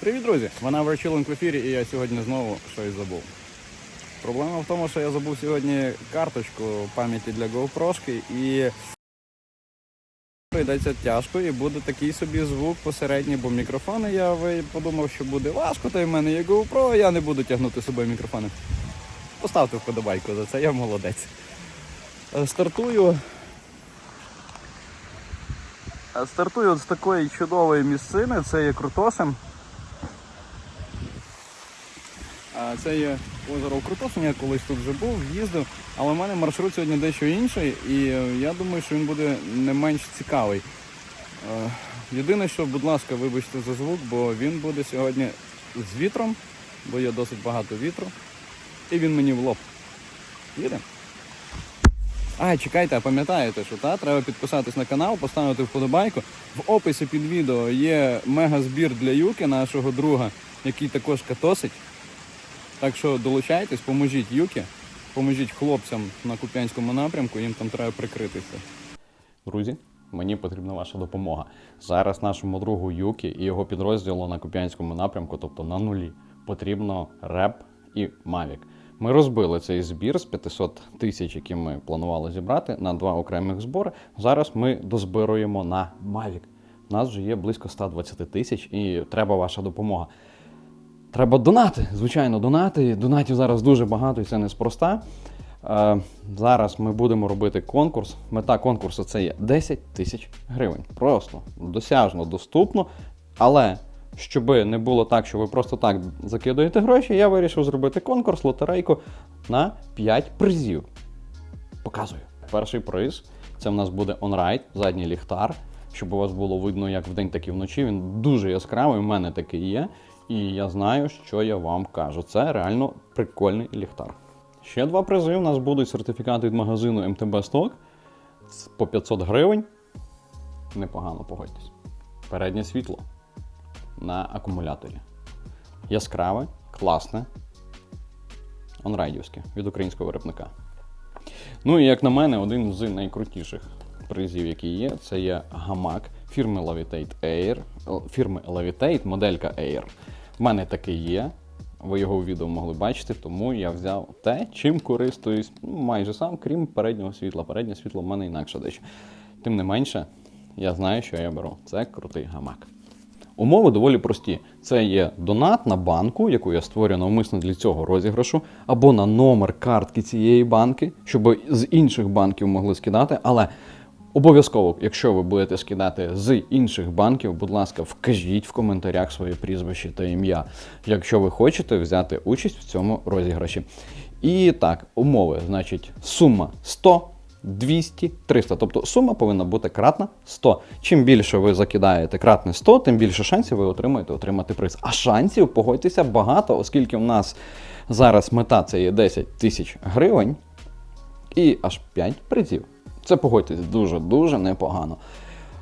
Привіт, друзі! Верчиленко в ефірі, і я сьогодні знову щось забув. Проблема в тому, що я забув сьогодні карточку пам'яті для GoPro і прийдеться тяжко і буде такий собі звук посередній, бо мікрофони я подумав, що буде важко, та й в мене є GoPro, я не буду тягнути з собою мікрофони. Поставте вподобайку за це, я молодець. Е, Стартую. Е, Стартую з такої чудової місцини, це є Крутошин. А Це є озеро в я колись тут вже був, їздив, але в мене маршрут сьогодні дещо інший, і е, я думаю, що він буде не менш цікавий. Е, Єдине, що, будь ласка, вибачте за звук, бо він буде сьогодні з вітром, бо є досить багато вітру, і він мені в лоб. Їдемо. А, чекайте, а пам'ятаєте, що та, треба підписатись на канал, поставити вподобайку. В описі під відео є мега-збір для Юки, нашого друга, який також катосить. Так що долучайтесь, поможіть Юкі, поможіть хлопцям на Куп'янському напрямку, їм там треба прикритися. Друзі, мені потрібна ваша допомога. Зараз нашому другу Юкі і його підрозділу на Куп'янському напрямку, тобто на нулі, потрібно реп і Мавік. Ми розбили цей збір з 500 тисяч, які ми планували зібрати, на два окремих збори. Зараз ми дозбируємо на Mavic. У нас вже є близько 120 тисяч і треба ваша допомога. Треба донати, звичайно, донати. Донатів зараз дуже багато і це неспроста. Е, зараз ми будемо робити конкурс. Мета конкурсу це є 10 тисяч гривень. Просто досяжно, доступно. Але щоб не було так, що ви просто так закидуєте гроші, я вирішив зробити конкурс, лотерейку на 5 призів. Показую. Перший приз це в нас буде онрайд, задній ліхтар, щоб у вас було видно як вдень, так і вночі. Він дуже яскравий, у мене такий є. І я знаю, що я вам кажу. Це реально прикольний ліхтар. Ще два призи. У нас будуть сертифікати від магазину МТБ Сток по 500 гривень. Непогано погодьтесь. Переднє світло на акумуляторі. Яскраве, класне, онрайдівське від українського виробника. Ну і як на мене, один з найкрутіших призів, які є, це є гамак фірми Levitate Air, фірми Levitate, моделька Air. В мене такий є. Ви його у відео могли бачити, тому я взяв те, чим користуюсь ну, майже сам, крім переднього світла. Переднє світло в мене інакше дещо. Тим не менше, я знаю, що я беру. Це крутий гамак. Умови доволі прості. Це є донат на банку, яку я створюю навмисно для цього розіграшу, або на номер картки цієї банки, щоб з інших банків могли скидати. Але обов'язково, якщо ви будете скидати з інших банків, будь ласка, вкажіть в коментарях своє прізвище та ім'я, якщо ви хочете взяти участь в цьому розіграші. І так, умови, значить, сума 100. 200, 300. Тобто сума повинна бути кратна 100. Чим більше ви закидаєте кратне 100, тим більше шансів ви отримаєте отримати приз. А шансів, погодьтеся, багато, оскільки в нас зараз мета це є 10 тисяч гривень і аж 5 призів. Це погодьтесь дуже-дуже непогано.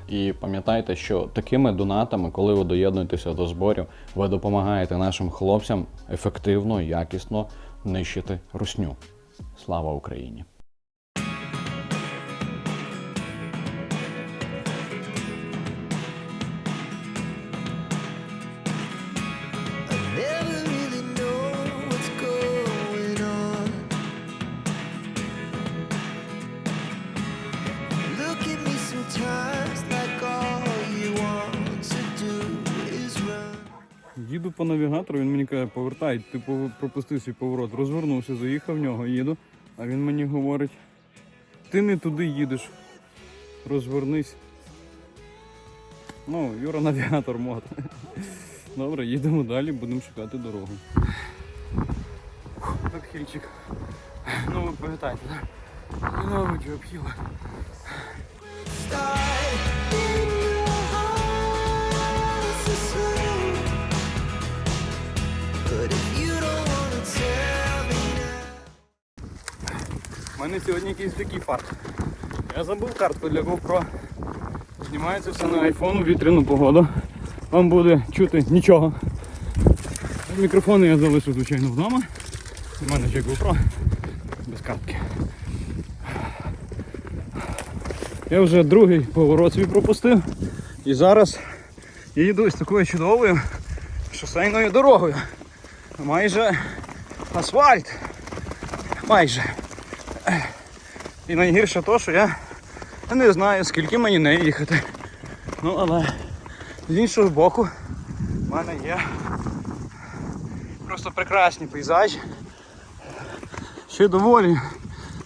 І пам'ятайте, що такими донатами, коли ви доєднуєтеся до зборів, ви допомагаєте нашим хлопцям ефективно, якісно нищити русню. Слава Україні! По навігатору, він мені каже, повертай, ти пропустив свій поворот. Розвернувся, заїхав в нього, їду. А він мені говорить: ти не туди їдеш. Розвернись. Ну, Юра навігатор мод. Добре, їдемо далі, будемо шукати дорогу. Так, хільчик. Ну ви пам'ятаєте, так? Ненавиджу обхіла. У мене сьогодні якийсь такий фарт. Я забув картку для GoPro. Знімається все на iPhone у вітряну погоду. Вам буде чути нічого. Мікрофони я залишив, звичайно, вдома. У мене ще GoPro без картки. Я вже другий поворот свій пропустив. І зараз я їду ось такою чудовою шосейною дорогою. Майже асфальт. Майже. І найгірше то, що я не знаю, скільки мені не їхати. Ну, але з іншого боку, в мене є просто прекрасні пейзажі. Ще доволі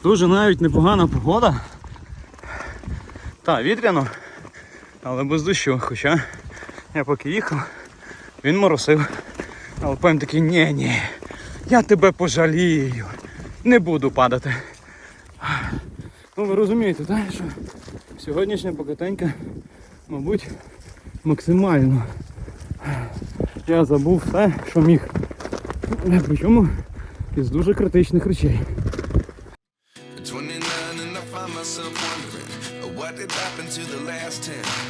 дуже навіть непогана погода. Та, вітряно, але без дощу. Хоча я поки їхав, він моросив. Але потім такий, ні, ні, я тебе пожалію. Не буду падати. Ну ви розумієте, так, що сьогоднішня покатенька, мабуть, максимально. Я забув все, що міг. Причому із дуже критичних речей. 29 and I find myself wondering what to the last 10.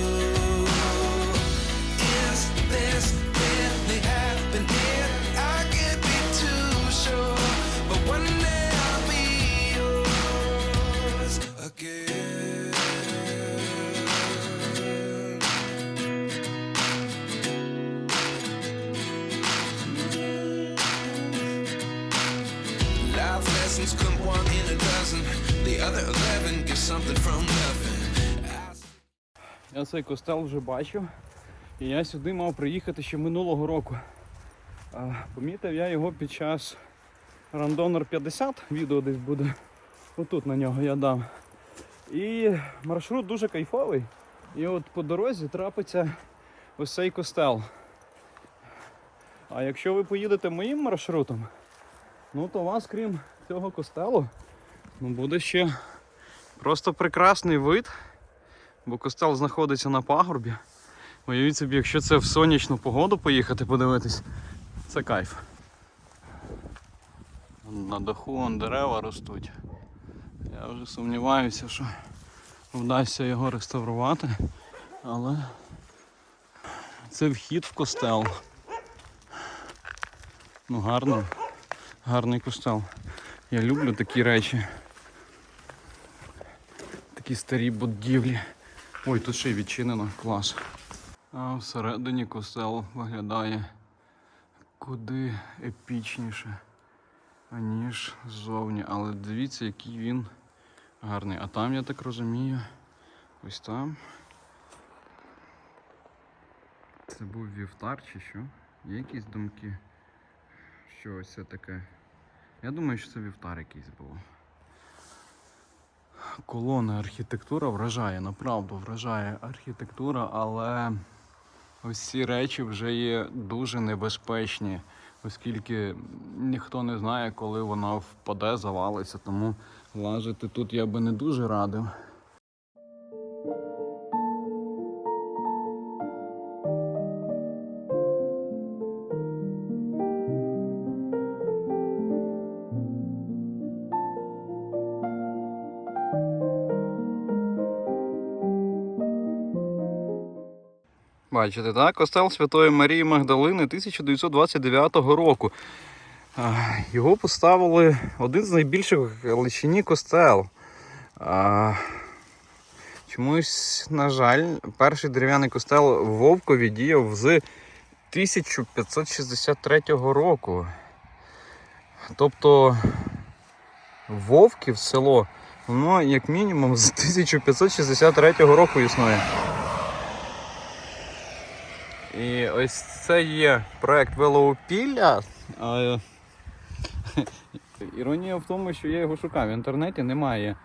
Lessons come one in a dozen. The other eleven get something from nothing. Я цей костел вже бачив. І я сюди мав приїхати ще минулого року. А, Помітив я його під час Randonner 50, відео десь буде. Отут на нього я дам. І маршрут дуже кайфовий. І от по дорозі трапиться ось цей костел. А якщо ви поїдете моїм маршрутом, ну то вас, крім цього костелу, ну буде ще просто прекрасний вид бо костел знаходиться на пагорбі. Уявіть собі, якщо це в сонячну погоду поїхати подивитись, це кайф. На даху вон дерева ростуть. Я вже сумніваюся, що вдасться його реставрувати, але це вхід в костел. Ну гарний, гарний костел. Я люблю такі речі. Такі старі будівлі. Ой, тут ще й відчинено, клас. А всередині костел виглядає куди епічніше, аніж ззовні. Але дивіться, який він гарний. А там, я так розумію, ось там. Це був вівтар чи що? Є якісь думки? Що ось це таке? Я думаю, що це вівтар якийсь був. Колона архітектура вражає, направду вражає архітектура, але ось ці речі вже є дуже небезпечні, оскільки ніхто не знає, коли вона впаде, завалиться, тому лазити тут я би не дуже радив. Бачите, так? Костел Святої Марії Магдалини 1929 року. Його поставили один з найбільших в Галичині костел. Чомусь, на жаль, перший дерев'яний костел в Вовкові діяв з 1563 року. Тобто Вовків село, воно як мінімум з 1563 року існує. І ось це є проект велоупілля. А, Іронія в тому, що я його шукав. В інтернеті немає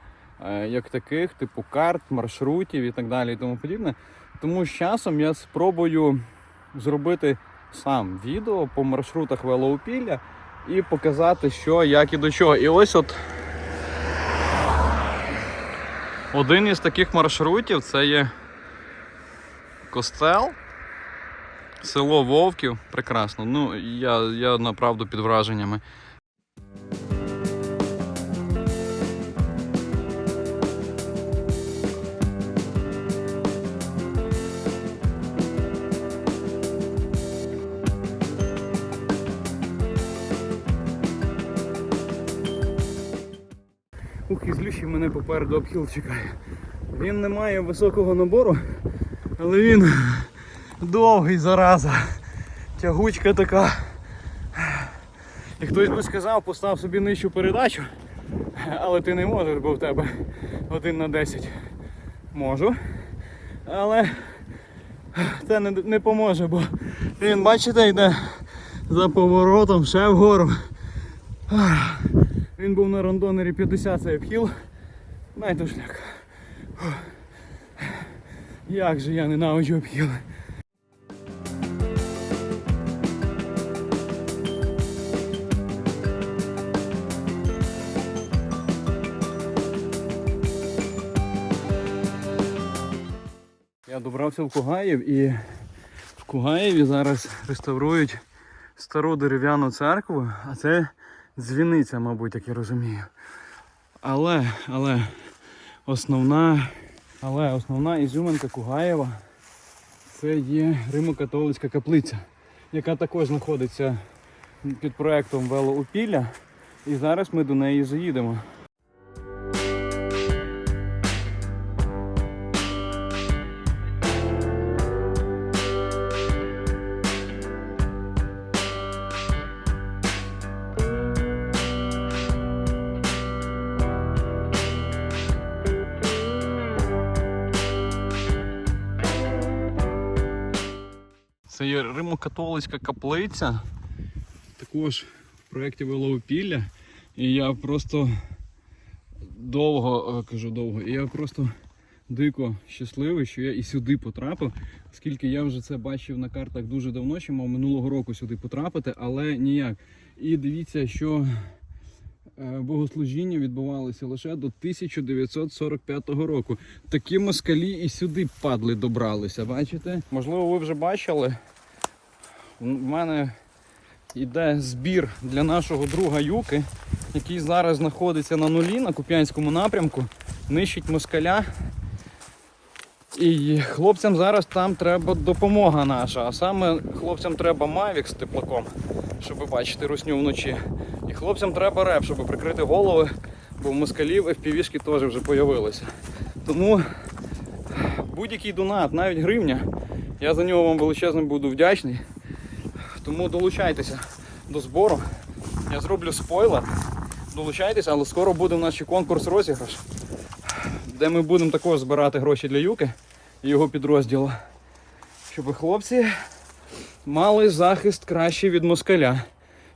е, як таких, типу карт, маршрутів і так далі і тому подібне. Тому з часом я спробую зробити сам відео по маршрутах велоупілля і показати, що, як і до чого. І ось от один із таких маршрутів це є костел село Вовків прекрасно. Ну, я, я направду під враженнями. Ух, і злющий мене попереду обхіл чекає. Він не має високого набору, але він довгий зараза. Тягучка така. І хтось би сказав, постав собі нижчу передачу, але ти не можеш, бо в тебе один на 10. Можу. Але це не, не поможе, бо він, бачите, йде за поворотом ще вгору. Він був на рандонері 50 цей обхіл. Найто шлях. Як же я ненавиджу обхіли. Я в Кугаїв і в Кугаєві зараз реставрують стару дерев'яну церкву, а це дзвіниця, мабуть, як я розумію. Але, але основна, але основна ізюминка Кугаєва це є Римо-католицька каплиця, яка також знаходиться під проектом Велоупілля. І зараз ми до неї заїдемо. Римо-католицька каплиця, також в проєкті Велоупілля. І я просто довго, е, кажу довго, і я просто дико щасливий, що я і сюди потрапив, оскільки я вже це бачив на картах дуже давно, що мав минулого року сюди потрапити, але ніяк. І дивіться, що е, богослужіння відбувалося лише до 1945 року. Такі москалі і сюди падли добралися, бачите? Можливо, ви вже бачили. У мене йде збір для нашого друга Юки, який зараз знаходиться на нулі на Куп'янському напрямку, нищить москаля. І хлопцям зараз там треба допомога наша, а саме хлопцям треба Мавік з теплаком, щоб бачити русню вночі. І хлопцям треба реп, щоб прикрити голови, бо в москалів FPV-шки теж вже з'явилися. Тому будь-який донат, навіть гривня, я за нього вам величезно буду вдячний. Тому долучайтеся до збору. Я зроблю спойлер. Долучайтеся, але скоро буде в нас ще конкурс розіграш, де ми будемо також збирати гроші для Юки і його підрозділу. Щоб хлопці мали захист кращий від москаля.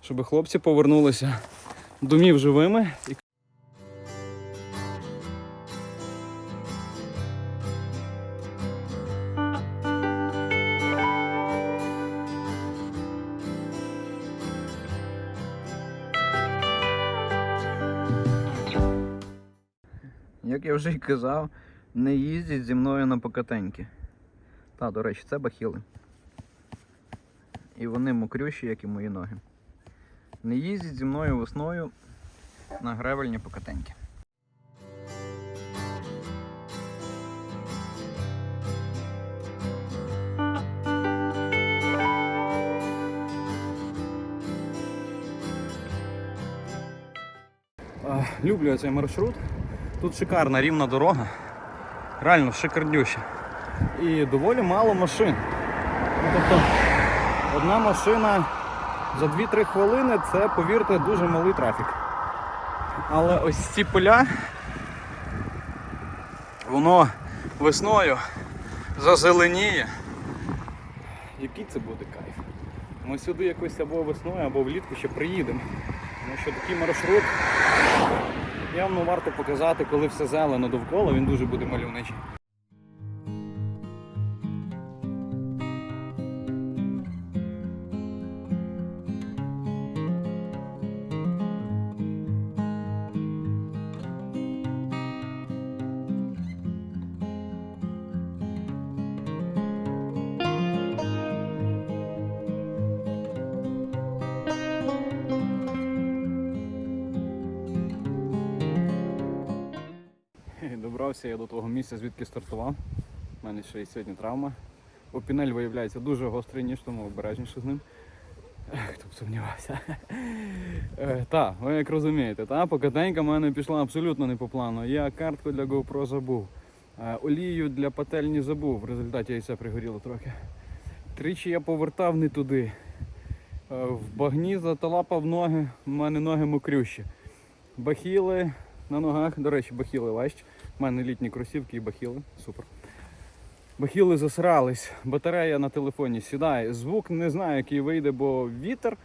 Щоб хлопці повернулися домів живими. І... вже й казав, не їздіть зі мною на покатеньки. Та, до речі, це бахіли. І вони мокрющі, як і мої ноги. Не їздіть зі мною весною на гревельні покатеньки. Люблю цей маршрут. Тут шикарна рівна дорога. Реально шикарнюща. І доволі мало машин. Ну, тобто одна машина за 2-3 хвилини це, повірте, дуже малий трафік. Але ось ці поля, воно весною зазеленіє. Який це буде кайф? Ми сюди якось або весною, або влітку ще приїдемо. Тому що такий маршрут явно варто показати, коли все зелено довкола, він дуже буде мальовничий. Добрався я до того місця, звідки стартував. У мене ще й сьогодні травма. Опінель виявляється дуже гострий ніж, тому обережніше з ним. Хто б сумнівався. Е, Та, ви як розумієте, та покатенька в мене пішла абсолютно не по плану. Я картку для GoPro забув. Е, Олію для пательні забув. В результаті все пригоріло трохи. Тричі я повертав не туди. Е, В багні заталапав ноги, в мене ноги мокрющі. Бахіли на ногах, до речі, бахіли важчі. У мене літні кросівки і бахіли. Супер. Бахіли засрались, батарея на телефоні сідає. Звук не знаю, який вийде, бо вітер.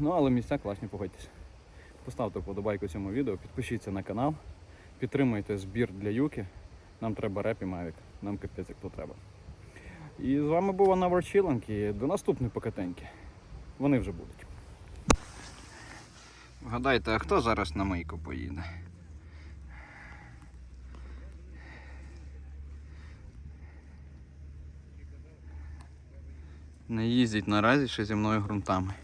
Ну, але місця класні, погодьтесь. Поставте вподобайку цьому відео, підпишіться на канал, підтримуйте збір для Юки. Нам треба реп і Мавік. Нам капець як треба. І з вами був Анна Ворчиленки. і До наступної покатеньки. Вони вже будуть. Вгадайте, а хто зараз на мийку поїде? Не їздять наразі ще зі мною ґрунтами.